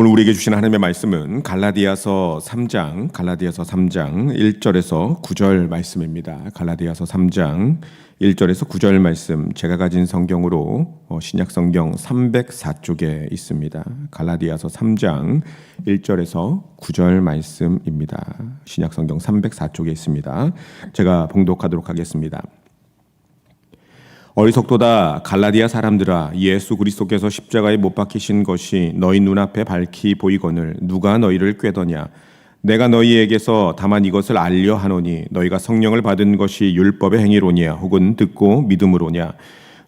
오늘 우리에게 주신 하나님의 말씀은 갈라디아서 3장, 갈라디아서 3장 1절에서 9절 말씀입니다. 갈라디아서 3장 1절에서 9절 말씀 제가 가진 성경으로 어, 신약 성경 304쪽에 있습니다. 갈라디아서 3장 1절에서 9절 말씀입니다. 신약 성경 304쪽에 있습니다. 제가 봉독하도록 하겠습니다. 어리석도다 갈라디아 사람들아 예수 그리스도께서 십자가에 못 박히신 것이 너희 눈앞에 밝히 보이거늘 누가 너희를 꾀더냐? 내가 너희에게서 다만 이것을 알려 하노니 너희가 성령을 받은 것이 율법의 행위로냐 혹은 듣고 믿음으로냐?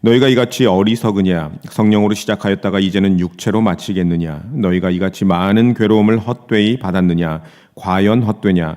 너희가 이같이 어리석으냐? 성령으로 시작하였다가 이제는 육체로 마치겠느냐? 너희가 이같이 많은 괴로움을 헛되이 받았느냐? 과연 헛되냐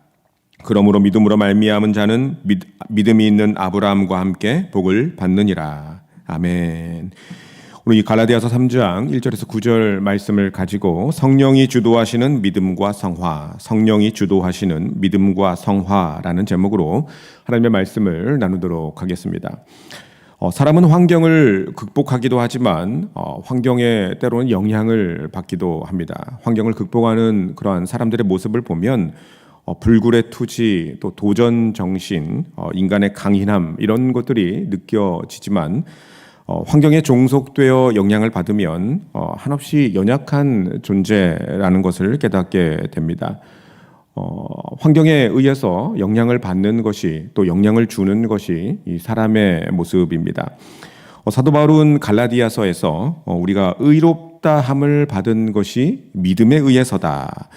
그러므로 믿음으로 말미암은 자는 믿, 믿음이 있는 아브라함과 함께 복을 받느니라. 아멘. 오늘 이 갈라디아서 3장 1절에서 9절 말씀을 가지고 성령이 주도하시는 믿음과 성화, 성령이 주도하시는 믿음과 성화라는 제목으로 하나님의 말씀을 나누도록 하겠습니다. 어, 사람은 환경을 극복하기도 하지만 어, 환경에 때로는 영향을 받기도 합니다. 환경을 극복하는 그러한 사람들의 모습을 보면 어, 불굴의 투지, 또 도전 정신, 어, 인간의 강인함 이런 것들이 느껴지지만 어, 환경에 종속되어 영향을 받으면 어, 한없이 연약한 존재라는 것을 깨닫게 됩니다. 어, 환경에 의해서 영향을 받는 것이 또 영향을 주는 것이 이 사람의 모습입니다. 어, 사도 바울은 갈라디아서에서 어, 우리가 의롭다 함을 받은 것이 믿음에 의해서다.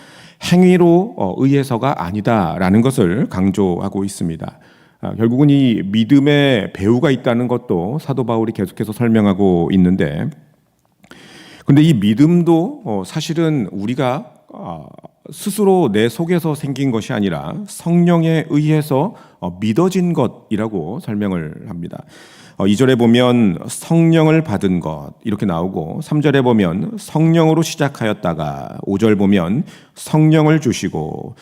행위로 어, 의해서가 아니다라는 것을 강조하고 있습니다. 아, 결국은 이 믿음의 배후가 있다는 것도 사도 바울이 계속해서 설명하고 있는데, 근데 이 믿음도 어, 사실은 우리가 아, 스스로 내 속에서 생긴 것이 아니라 성령에 의해서 어, 믿어진 것이라고 설명을 합니다. 2절에 어, 보면 성령을 받은 것 이렇게 나오고 3절에 보면 성령으로 시작하였다가 5절 보면 성령을 주시고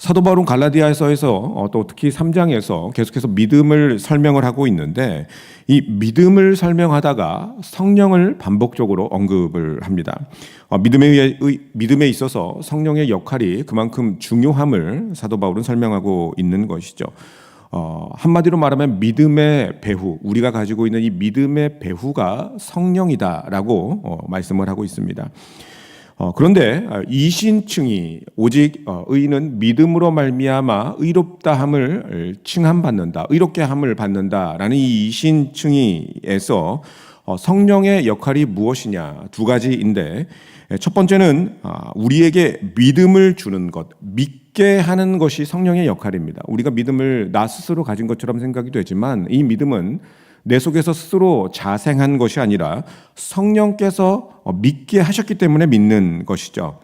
사도 바울은 갈라디아서에서 어, 또 특히 3장에서 계속해서 믿음을 설명을 하고 있는데 이 믿음을 설명하다가 성령을 반복적으로 언급을 합니다. 어, 믿음에 의해, 믿음에 있어서 성령의 역할이 그만큼 중요함을 사도 바울은 설명하고 있는 것이죠. 어, 한마디로 말하면 믿음의 배후, 우리가 가지고 있는 이 믿음의 배후가 성령이다라고 어, 말씀을 하고 있습니다. 어, 그런데 어, 이신층이 오직 어, 의인은 믿음으로 말미암아 의롭다함을 칭함 받는다, 의롭게 함을 받는다라는 이 이신층이에서 어, 성령의 역할이 무엇이냐 두 가지인데 첫 번째는 아, 우리에게 믿음을 주는 것, 믿게 하는 것이 성령의 역할입니다. 우리가 믿음을 나 스스로 가진 것처럼 생각이 되지만 이 믿음은 내 속에서 스스로 자생한 것이 아니라 성령께서 어, 믿게 하셨기 때문에 믿는 것이죠.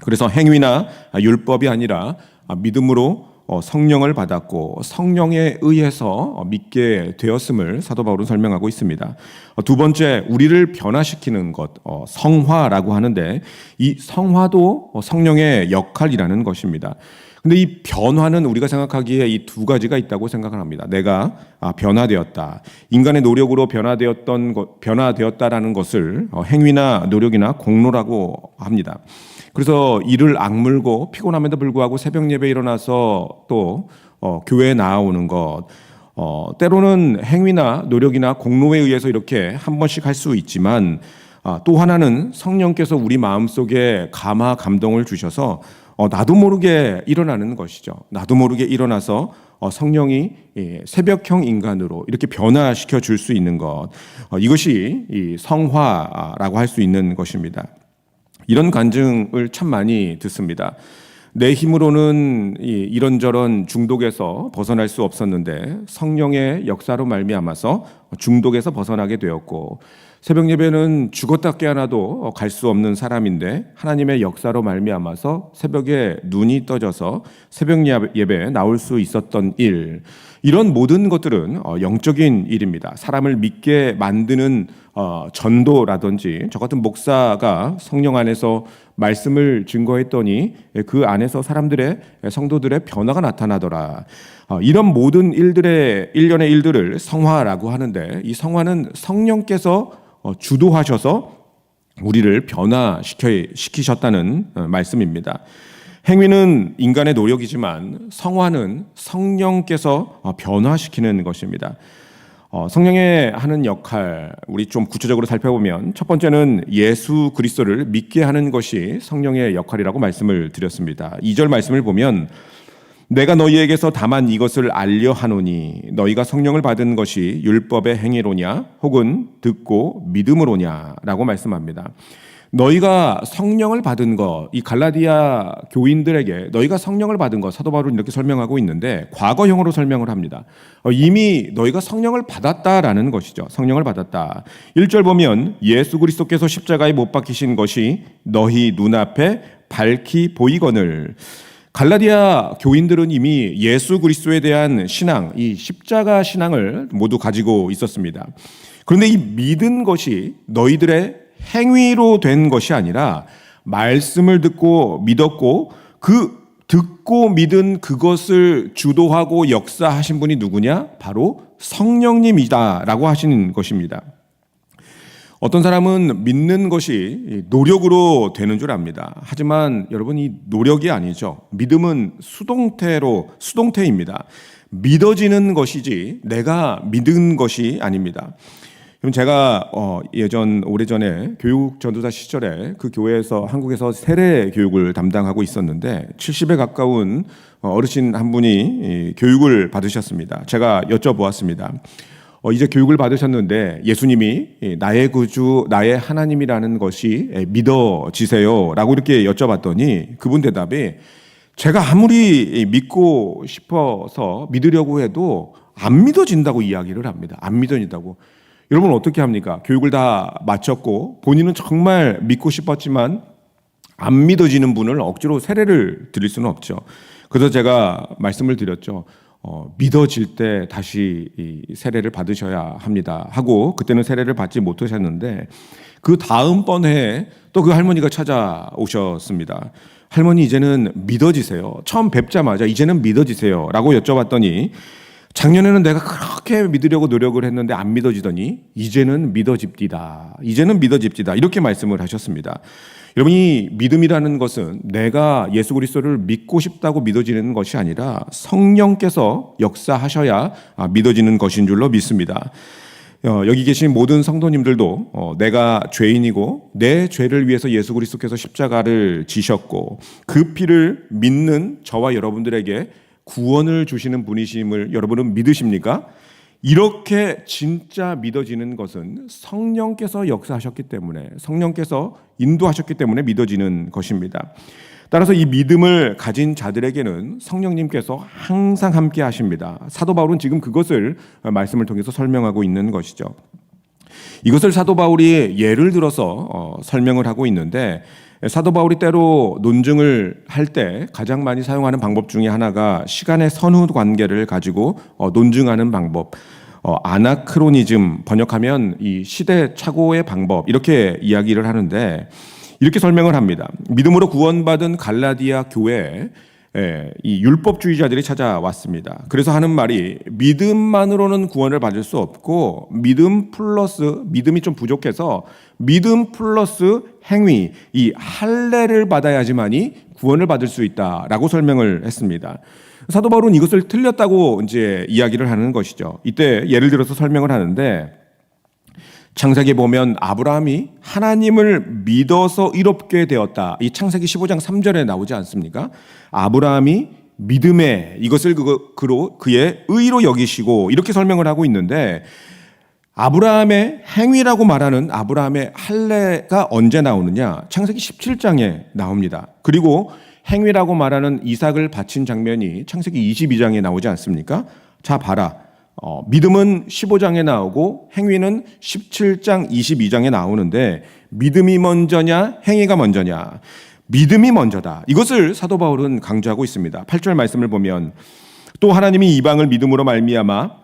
그래서 행위나 율법이 아니라 아, 믿음으로 어, 성령을 받았고 성령에 의해서 믿게 되었음을 사도 바울은 설명하고 있습니다. 어, 두 번째, 우리를 변화시키는 것, 어, 성화라고 하는데 이 성화도 성령의 역할이라는 것입니다. 근데 이 변화는 우리가 생각하기에 이 두 가지가 있다고 생각을 합니다. 내가 아, 변화되었다. 인간의 노력으로 변화되었던 것, 변화되었다라는 것을 행위나 노력이나 공로라고 합니다. 그래서 이를 악물고 피곤함에도 불구하고 새벽 예배 일어나서 또 어, 교회에 나오는 것, 어, 때로는 행위나 노력이나 공로에 의해서 이렇게 한 번씩 할 수 있지만 아, 또 하나는 성령께서 우리 마음 속에 감화 감동을 주셔서 어, 나도 모르게 일어나는 것이죠. 나도 모르게 일어나서 어, 성령이 예, 새벽형 인간으로 이렇게 변화시켜 줄 수 있는 것, 어, 이것이 이 성화라고 할 수 있는 것입니다. 이런 간증을 참 많이 듣습니다. 내 힘으로는 이런저런 중독에서 벗어날 수 없었는데 성령의 역사로 말미암아서 중독에서 벗어나게 되었고 새벽 예배는 죽었다 깨어나도 갈 수 없는 사람인데 하나님의 역사로 말미암아서 새벽에 눈이 떠져서 새벽 예배에 나올 수 있었던 일 이런 모든 것들은 어, 영적인 일입니다. 사람을 믿게 만드는 어, 전도라든지 저 같은 목사가 성령 안에서 말씀을 증거했더니 그 안에서 사람들의 성도들의 변화가 나타나더라. 어, 이런 모든 일들의 일련의 일들을 성화라고 하는데 이 성화는 성령께서 어, 주도하셔서 우리를 변화시키셨다는 어, 말씀입니다. 행위는 인간의 노력이지만 성화는 성령께서 어, 변화시키는 것입니다. 성령의 하는 역할 우리 좀 구체적으로 살펴보면 첫 번째는 예수 그리스도를 믿게 하는 것이 성령의 역할이라고 말씀을 드렸습니다. 2절 말씀을 보면 내가 너희에게서 다만 이것을 알려 하노니 너희가 성령을 받은 것이 율법의 행위로냐 혹은 듣고 믿음으로냐라고 말씀합니다. 너희가 성령을 받은 것, 이 갈라디아 교인들에게 너희가 성령을 받은 것, 사도 바울은 이렇게 설명하고 있는데 과거형으로 설명을 합니다. 어, 이미 너희가 성령을 받았다라는 것이죠. 성령을 받았다. 1절 보면 예수 그리스도께서 십자가에 못 박히신 것이 너희 눈앞에 밝히 보이거늘 갈라디아 교인들은 이미 예수 그리스도에 대한 신앙, 이 십자가 신앙을 모두 가지고 있었습니다. 그런데 이 믿은 것이 너희들의 행위로 된 것이 아니라 말씀을 듣고 믿었고 그 듣고 믿은 그것을 주도하고 역사하신 분이 누구냐? 바로 성령님이다라고 하시는 것입니다. 어떤 사람은 믿는 것이 노력으로 되는 줄 압니다. 하지만 여러분 이 노력이 아니죠. 믿음은 수동태로 수동태입니다. 믿어지는 것이지 내가 믿은 것이 아닙니다. 그럼 제가 어 예전 오래전에 교육 전도사 시절에 그 교회에서 한국에서 세례 교육을 담당하고 있었는데 70에 가까운 어르신 한 분이 교육을 받으셨습니다. 제가 여쭤보았습니다. 어, 이제 교육을 받으셨는데 예수님이 나의 구주, 나의 하나님이라는 것이 믿어지세요 라고 이렇게 여쭤봤더니 그분 대답이 제가 아무리 믿고 싶어서 믿으려고 해도 안 믿어진다고 이야기를 합니다. 안 믿어진다고. 여러분 어떻게 합니까? 교육을 다 마쳤고 본인은 정말 믿고 싶었지만 안 믿어지는 분을 억지로 세례를 드릴 수는 없죠. 그래서 제가 말씀을 드렸죠. 어, 믿어질 때 다시 이 세례를 받으셔야 합니다. 하고 그때는 세례를 받지 못하셨는데 그 다음번 해에 또 그 할머니가 찾아오셨습니다. 할머니 이제는 믿어지세요. 처음 뵙자마자 이제는 믿어지세요. 라고 여쭤봤더니 작년에는 내가 그렇게 믿으려고 노력을 했는데 안 믿어지더니 이제는 믿어집디다. 이제는 믿어집디다. 이렇게 말씀을 하셨습니다. 여러분이 믿음이라는 것은 내가 예수 그리스도를 믿고 싶다고 믿어지는 것이 아니라 성령께서 역사하셔야 아, 믿어지는 것인 줄로 믿습니다. 어, 여기 계신 모든 성도님들도 어, 내가 죄인이고 내 죄를 위해서 예수 그리스도께서 십자가를 지셨고 그 피를 믿는 저와 여러분들에게 구원을 주시는 분이심을 여러분은 믿으십니까? 이렇게 진짜 믿어지는 것은 성령께서 역사하셨기 때문에 성령께서 인도하셨기 때문에 믿어지는 것입니다. 따라서 이 믿음을 가진 자들에게는 성령님께서 항상 함께 하십니다. 사도 바울은 지금 그것을 말씀을 통해서 설명하고 있는 것이죠. 이것을 사도 바울이 예를 들어서 어, 설명을 하고 있는데 사도 바울이 때로 논증을 할 때 가장 많이 사용하는 방법 중에 하나가 시간의 선후 관계를 가지고 어, 논증하는 방법. 어, 아나크로니즘 번역하면 이 시대 착오의 방법 이렇게 이야기를 하는데 이렇게 설명을 합니다. 믿음으로 구원받은 갈라디아 교회에 예, 이 율법주의자들이 찾아왔습니다. 그래서 하는 말이 믿음만으로는 구원을 받을 수 없고 믿음 플러스 믿음이 좀 부족해서 믿음 플러스 행위 이 할례를 받아야지만이 구원을 받을 수 있다라고 설명을 했습니다. 사도 바울은 이것을 틀렸다고 이제 이야기를 하는 것이죠. 이때 예를 들어서 설명을 하는데 창세기 보면 아브라함이 하나님을 믿어서 이롭게 되었다. 이 창세기 15장 3절에 나오지 않습니까? 아브라함이 믿음에 이것을 그, 그로 그의 의로 여기시고 이렇게 설명을 하고 있는데 아브라함의 행위라고 말하는 아브라함의 할례가 언제 나오느냐? 창세기 17장에 나옵니다. 그리고 행위라고 말하는 이삭을 바친 장면이 창세기 22장에 나오지 않습니까? 자 봐라. 어, 믿음은 15장에 나오고 행위는 17장 22장에 나오는데 믿음이 먼저냐 행위가 먼저냐 믿음이 먼저다. 이것을 사도 바울은 강조하고 있습니다. 8절 말씀을 보면 또 하나님이 이방을 믿음으로 말미암아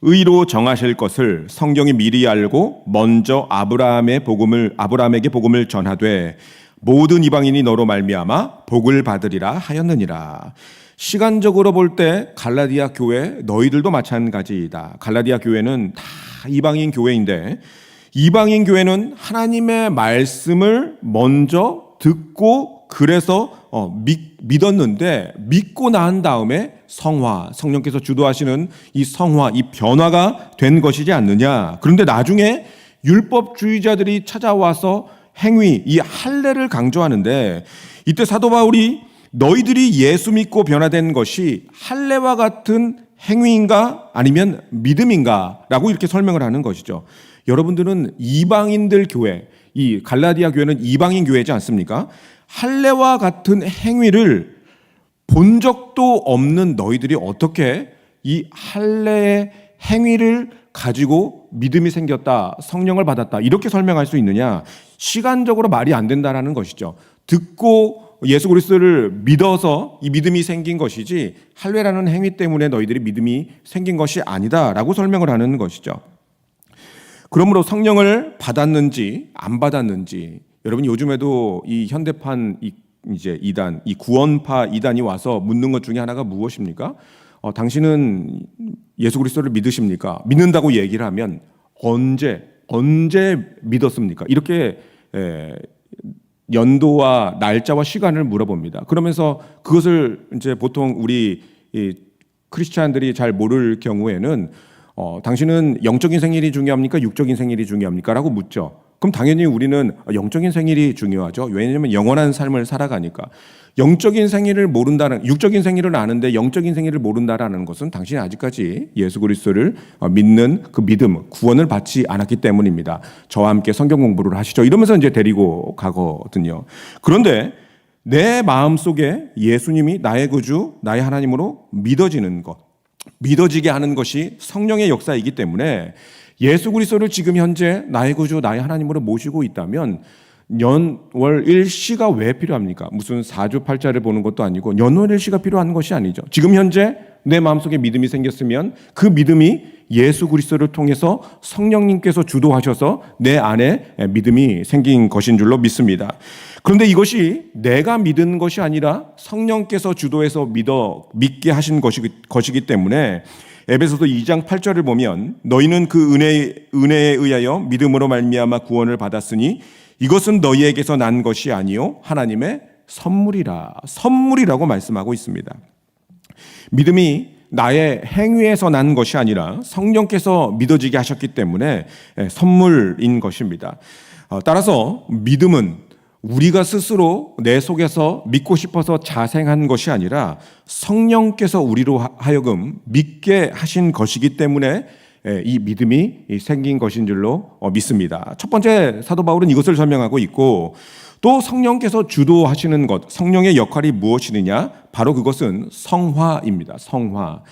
의로 정하실 것을 성경이 미리 알고 먼저 아브라함의 복음을 아브라함에게 복음을 전하되 모든 이방인이 너로 말미암아 복을 받으리라 하였느니라. 시간적으로 볼 때 갈라디아 교회 너희들도 마찬가지이다. 갈라디아 교회는 다 이방인 교회인데 이방인 교회는 하나님의 말씀을 먼저 듣고 그래서 어, 믿, 믿었는데 믿고 난 다음에 성화 성령께서 주도하시는 이 성화 이 변화가 된 것이지 않느냐. 그런데 나중에 율법주의자들이 찾아와서 행위 이 할례를 강조하는데 이때 사도 바울이 너희들이 예수 믿고 변화된 것이 할례와 같은 행위인가 아니면 믿음인가라고 이렇게 설명을 하는 것이죠. 여러분들은 이방인들 교회, 이 갈라디아 교회는 이방인 교회지 않습니까? 할례와 같은 행위를 본 적도 없는 너희들이 어떻게 이 할례의 행위를 가지고 믿음이 생겼다, 성령을 받았다 이렇게 설명할 수 있느냐? 시간적으로 말이 안 된다라는 것이죠. 듣고 예수 그리스도를 믿어서 이 믿음이 생긴 것이지 할례라는 행위 때문에 너희들이 믿음이 생긴 것이 아니다라고 설명을 하는 것이죠. 그러므로 성령을 받았는지 안 받았는지 여러분 요즘에도 이 현대판 이 이제 이단 이 구원파 이단이 와서 묻는 것 중에 하나가 무엇입니까? 어, 당신은 예수 그리스도를 믿으십니까? 믿는다고 얘기를 하면 언제 언제 믿었습니까? 이렇게 에, 연도와 날짜와 시간을 물어봅니다. 그러면서 그것을 이제 보통 우리 이 크리스찬들이 잘 모를 경우에는 어, 당신은 영적인 생일이 중요합니까? 육적인 생일이 중요합니까? 라고 묻죠. 그럼 당연히 우리는 영적인 생일이 중요하죠. 왜냐하면 영원한 삶을 살아가니까. 영적인 생일을 모른다는, 육적인 생일을 아는데 영적인 생일을 모른다라는 것은 당신이 아직까지 예수 그리스도를 어, 믿는 그 믿음, 구원을 받지 않았기 때문입니다. 저와 함께 성경 공부를 하시죠. 이러면서 이제 데리고 가거든요. 그런데 내 마음 속에 예수님이 나의 구주, 나의 하나님으로 믿어지는 것, 믿어지게 하는 것이 성령의 역사이기 때문에 예수 그리스도를 지금 현재 나의 구주 나의 하나님으로 모시고 있다면 연월 일시가 왜 필요합니까? 무슨 사주 팔자를 보는 것도 아니고 연월 일시가 필요한 것이 아니죠. 지금 현재 내 마음속에 믿음이 생겼으면 그 믿음이 예수 그리스도를 통해서 성령님께서 주도하셔서 내 안에 믿음이 생긴 것인 줄로 믿습니다. 그런데 이것이 내가 믿은 것이 아니라 성령께서 주도해서 믿어 믿게 하신 것이기, 것이기 때문에 에베소서 2장 8절을 보면 너희는 그 은혜 은혜에 의하여 믿음으로 말미암아 구원을 받았으니 이것은 너희에게서 난 것이 아니요 하나님의 선물이라 선물이라고 말씀하고 있습니다. 믿음이 나의 행위에서 난 것이 아니라 성령께서 믿어지게 하셨기 때문에 선물인 것입니다. 어, 따라서 믿음은 우리가 스스로 내 속에서 믿고 싶어서 자생한 것이 아니라 성령께서 우리로 하여금 믿게 하신 것이기 때문에 이 믿음이 생긴 것인 줄로 어, 믿습니다. 첫 번째 사도 바울은 이것을 설명하고 있고 또 성령께서 주도하시는 것, 성령의 역할이 무엇이느냐? 바로 그것은 성화입니다. 성화.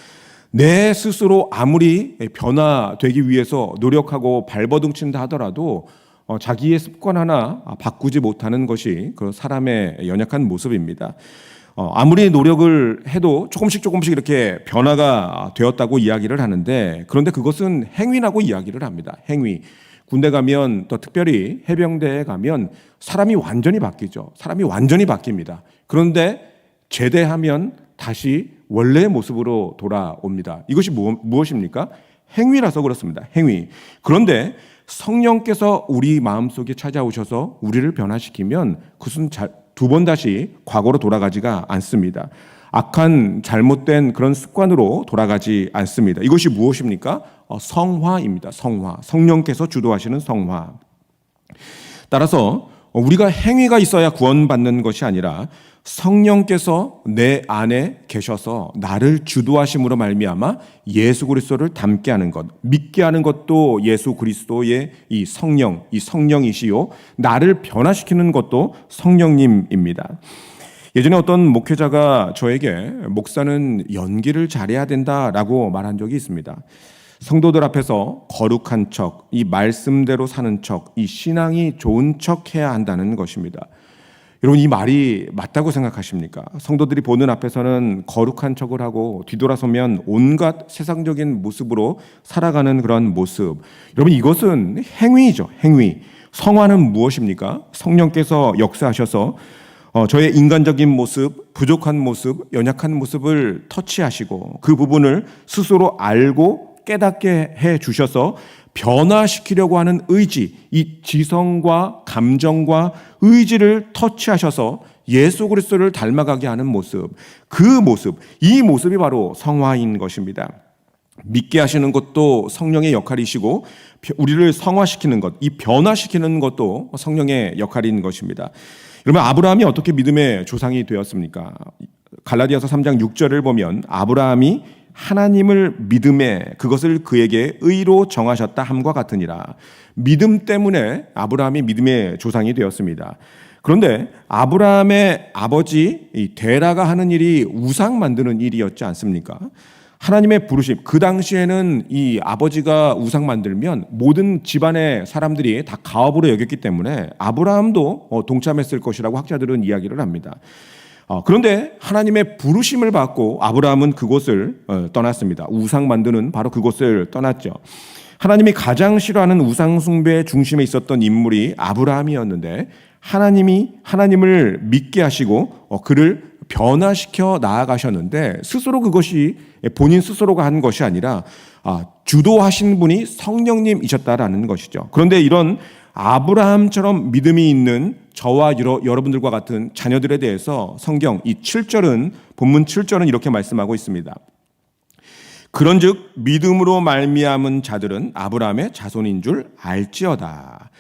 내 스스로 아무리 변화되기 위해서 노력하고 발버둥친다 하더라도 어, 자기의 습관 하나 바꾸지 못하는 것이 그 사람의 연약한 모습입니다. 어, 아무리 노력을 해도 조금씩 조금씩 이렇게 변화가 되었다고 이야기를 하는데 그런데 그것은 행위라고 이야기를 합니다. 행위. 군대 가면 또 특별히 해병대에 가면 사람이 완전히 바뀌죠. 사람이 완전히 바뀝니다. 그런데 제대하면 다시 원래의 모습으로 돌아옵니다. 이것이 무엇입니까? 행위라서 그렇습니다. 행위. 그런데 성령께서 우리 마음속에 찾아오셔서 우리를 변화시키면 그것은 두 번 다시 과거로 돌아가지가 않습니다. 악한 잘못된 그런 습관으로 돌아가지 않습니다. 이것이 무엇입니까? 어, 성화입니다. 성화. 성령께서 주도하시는 성화. 따라서 우리가 행위가 있어야 구원받는 것이 아니라 성령께서 내 안에 계셔서 나를 주도하심으로 말미암아 예수 그리스도를 닮게 하는 것, 믿게 하는 것도 예수 그리스도의 이 성령, 이 성령이시요 나를 변화시키는 것도 성령님입니다. 예전에 어떤 목회자가 저에게 목사는 연기를 잘해야 된다라고 말한 적이 있습니다. 성도들 앞에서 거룩한 척, 이 말씀대로 사는 척, 이 신앙이 좋은 척 해야 한다는 것입니다. 여러분 이 말이 맞다고 생각하십니까? 성도들이 보는 앞에서는 거룩한 척을 하고 뒤돌아서면 온갖 세상적인 모습으로 살아가는 그런 모습. 여러분 이것은 행위죠. 행위. 성화는 무엇입니까? 성령께서 역사하셔서 어, 저의 인간적인 모습, 부족한 모습, 연약한 모습을 터치하시고 그 부분을 스스로 알고 깨닫게 해 주셔서 변화시키려고 하는 의지, 이 지성과 감정과 의지를 터치하셔서 예수 그리스도를 닮아가게 하는 모습, 그 모습, 이 모습이 바로 성화인 것입니다. 믿게 하시는 것도 성령의 역할이시고 우리를 성화시키는 것, 이 변화시키는 것도 성령의 역할인 것입니다. 그러면 아브라함이 어떻게 믿음의 조상이 되었습니까? 갈라디아서 3장 6절을 보면 아브라함이 하나님을 믿음에 그것을 그에게 의로 정하셨다 함과 같으니라. 믿음 때문에 아브라함이 믿음의 조상이 되었습니다. 그런데 아브라함의 아버지 데라가 하는 일이 우상 만드는 일이었지 않습니까? 하나님의 부르심. 그 당시에는 이 아버지가 우상 만들면 모든 집안의 사람들이 다 가업으로 여겼기 때문에 아브라함도 어, 동참했을 것이라고 학자들은 이야기를 합니다. 어, 그런데 하나님의 부르심을 받고 아브라함은 그곳을 어, 떠났습니다. 우상 만드는 바로 그곳을 떠났죠. 하나님이 가장 싫어하는 우상 숭배 중심에 있었던 인물이 아브라함이었는데 하나님이 하나님을 믿게 하시고 그를 변화시켜 나아가셨는데 스스로 그것이 본인 스스로가 한 것이 아니라 아, 주도하신 분이 성령님이셨다라는 것이죠. 그런데 이런 아브라함처럼 믿음이 있는 저와 여러분들과 같은 자녀들에 대해서 성경 이 7절은 본문 7절은 이렇게 말씀하고 있습니다. 그런즉 믿음으로 말미암은 자들은 아브라함의 자손인 줄 알지어다.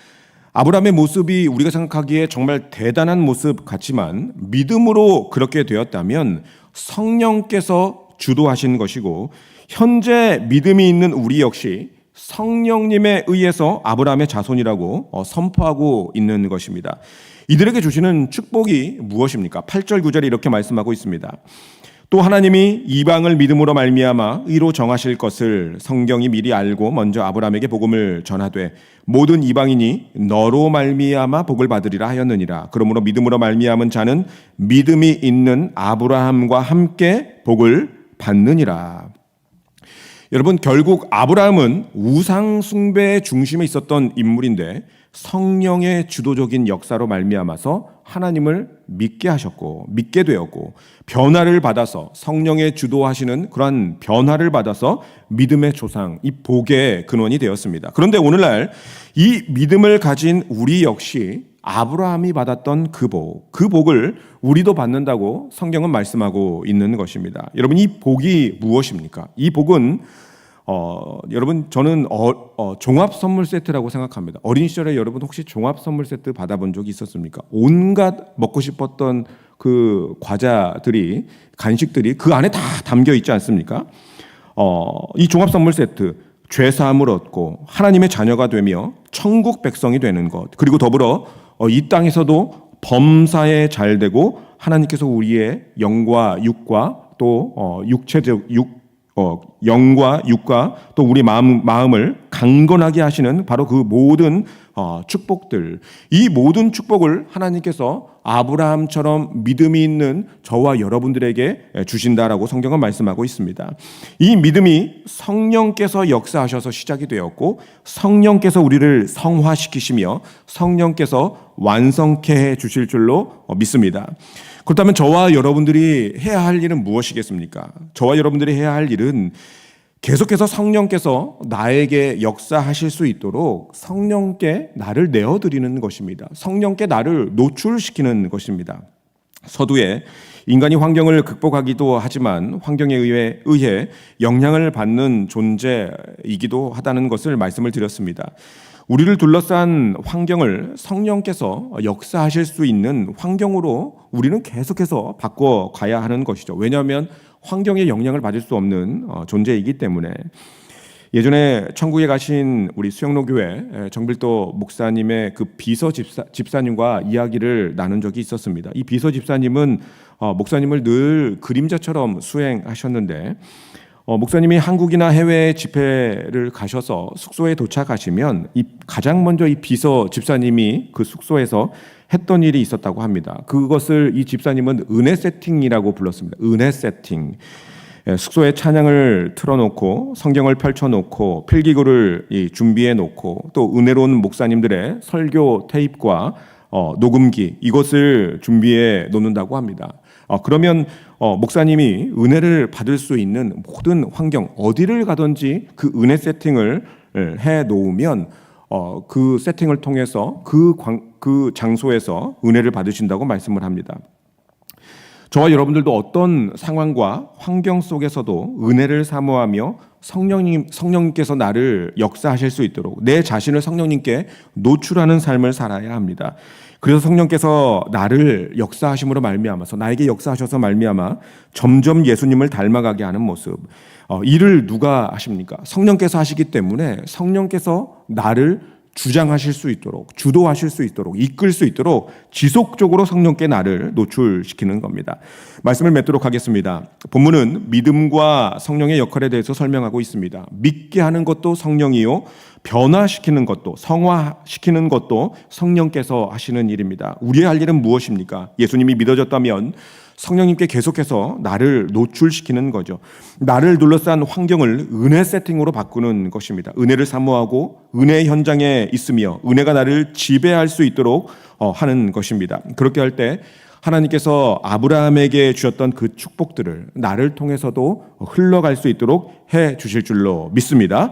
아브라함의 모습이 우리가 생각하기에 정말 대단한 모습 같지만 믿음으로 그렇게 되었다면 성령께서 주도하신 것이고 현재 믿음이 있는 우리 역시 성령님에 의해서 아브라함의 자손이라고 어, 선포하고 있는 것입니다. 이들에게 주시는 축복이 무엇입니까? 8절 9절에 이렇게 말씀하고 있습니다. 또 하나님이 이방을 믿음으로 말미암아 의로 정하실 것을 성경이 미리 알고 먼저 아브라함에게 복음을 전하되 모든 이방인이 너로 말미암아 복을 받으리라 하였느니라. 그러므로 믿음으로 말미암은 자는 믿음이 있는 아브라함과 함께 복을 받느니라. 여러분 결국 아브라함은 우상 숭배의 중심에 있었던 인물인데 성령의 주도적인 역사로 말미암아서 하나님을 믿게 하셨고 믿게 되었고 변화를 받아서 성령의 주도하시는 그러한 변화를 받아서 믿음의 조상 이 복의 근원이 되었습니다. 그런데 오늘날 이 믿음을 가진 우리 역시 아브라함이 받았던 그 복, 그 복을 우리도 받는다고 성경은 말씀하고 있는 것입니다. 여러분 이 복이 무엇입니까? 이 복은 어, 여러분 저는 어, 어, 종합 선물 세트라고 생각합니다. 어린 시절에 여러분 혹시 종합 선물 세트 받아본 적이 있었습니까? 온갖 먹고 싶었던 그 과자들이 간식들이 그 안에 다 담겨 있지 않습니까? 어, 이 종합 선물 세트 죄 사함을 얻고 하나님의 자녀가 되며 천국 백성이 되는 것 그리고 더불어 어, 이 땅에서도 범사에 잘 되고 하나님께서 우리의 영과 육과 또 어, 육체적 육 어, 영과 육과 또 우리 마음, 마음을 강건하게 하시는 바로 그 모든 어, 축복들. 이 모든 축복을 하나님께서 아브라함처럼 믿음이 있는 저와 여러분들에게 주신다라고 성경은 말씀하고 있습니다. 이 믿음이 성령께서 역사하셔서 시작이 되었고 성령께서 우리를 성화시키시며 성령께서 완성케 해 주실 줄로 믿습니다. 그렇다면 저와 여러분들이 해야 할 일은 무엇이겠습니까? 저와 여러분들이 해야 할 일은 계속해서 성령께서 나에게 역사하실 수 있도록 성령께 나를 내어드리는 것입니다. 성령께 나를 노출시키는 것입니다. 서두에 인간이 환경을 극복하기도 하지만 환경에 의해, 의해 영향을 받는 존재이기도 하다는 것을 말씀을 드렸습니다. 우리를 둘러싼 환경을 성령께서 역사하실 수 있는 환경으로 우리는 계속해서 바꿔 가야 하는 것이죠. 왜냐하면 환경의 영향을 받을 수 없는 어, 존재이기 때문에 예전에 천국에 가신 우리 수영로 교회 에, 정빌도 목사님의 그 비서 집사, 집사님과 이야기를 나눈 적이 있었습니다. 이 비서 집사님은 어, 목사님을 늘 그림자처럼 수행하셨는데 어, 목사님이 한국이나 해외 집회를 가셔서 숙소에 도착하시면 이 가장 먼저 이 비서 집사님이 그 숙소에서 했던 일이 있었다고 합니다. 그것을 이 집사님은 은혜 세팅이라고 불렀습니다. 은혜 세팅. 예, 숙소에 찬양을 틀어놓고 성경을 펼쳐놓고 필기구를 이 준비해 놓고 또 은혜로운 목사님들의 설교 테이프와 어, 녹음기 이것을 준비해 놓는다고 합니다. 어, 그러면 어, 목사님이 은혜를 받을 수 있는 모든 환경 어디를 가든지 그 은혜 세팅을 예, 해 놓으면 어, 그 세팅을 통해서 그, 광, 그 장소에서 은혜를 받으신다고 말씀을 합니다. 저와 여러분들도 어떤 상황과 환경 속에서도 은혜를 사모하며 성령님 성령님께서 나를 역사하실 수 있도록 내 자신을 성령님께 노출하는 삶을 살아야 합니다. 그래서 성령께서 나를 역사하심으로 말미암아서 나에게 역사하셔서 말미암아 점점 예수님을 닮아가게 하는 모습. 어, 이를 누가 하십니까? 성령께서 하시기 때문에 성령께서 나를 주장하실 수 있도록 주도하실 수 있도록 이끌 수 있도록 지속적으로 성령께 나를 노출시키는 겁니다. 말씀을 맺도록 하겠습니다. 본문은 믿음과 성령의 역할에 대해서 설명하고 있습니다. 믿게 하는 것도 성령이요 변화시키는 것도 성화시키는 것도 성령께서 하시는 일입니다. 우리의 할 일은 무엇입니까? 예수님이 믿어졌다면 성령님께 계속해서 나를 노출시키는 거죠. 나를 둘러싼 환경을 은혜 세팅으로 바꾸는 것입니다. 은혜를 사모하고 은혜 현장에 있으며 은혜가 나를 지배할 수 있도록 어, 하는 것입니다. 그렇게 할 때 하나님께서 아브라함에게 주셨던 그 축복들을 나를 통해서도 흘러갈 수 있도록 해 주실 줄로 믿습니다.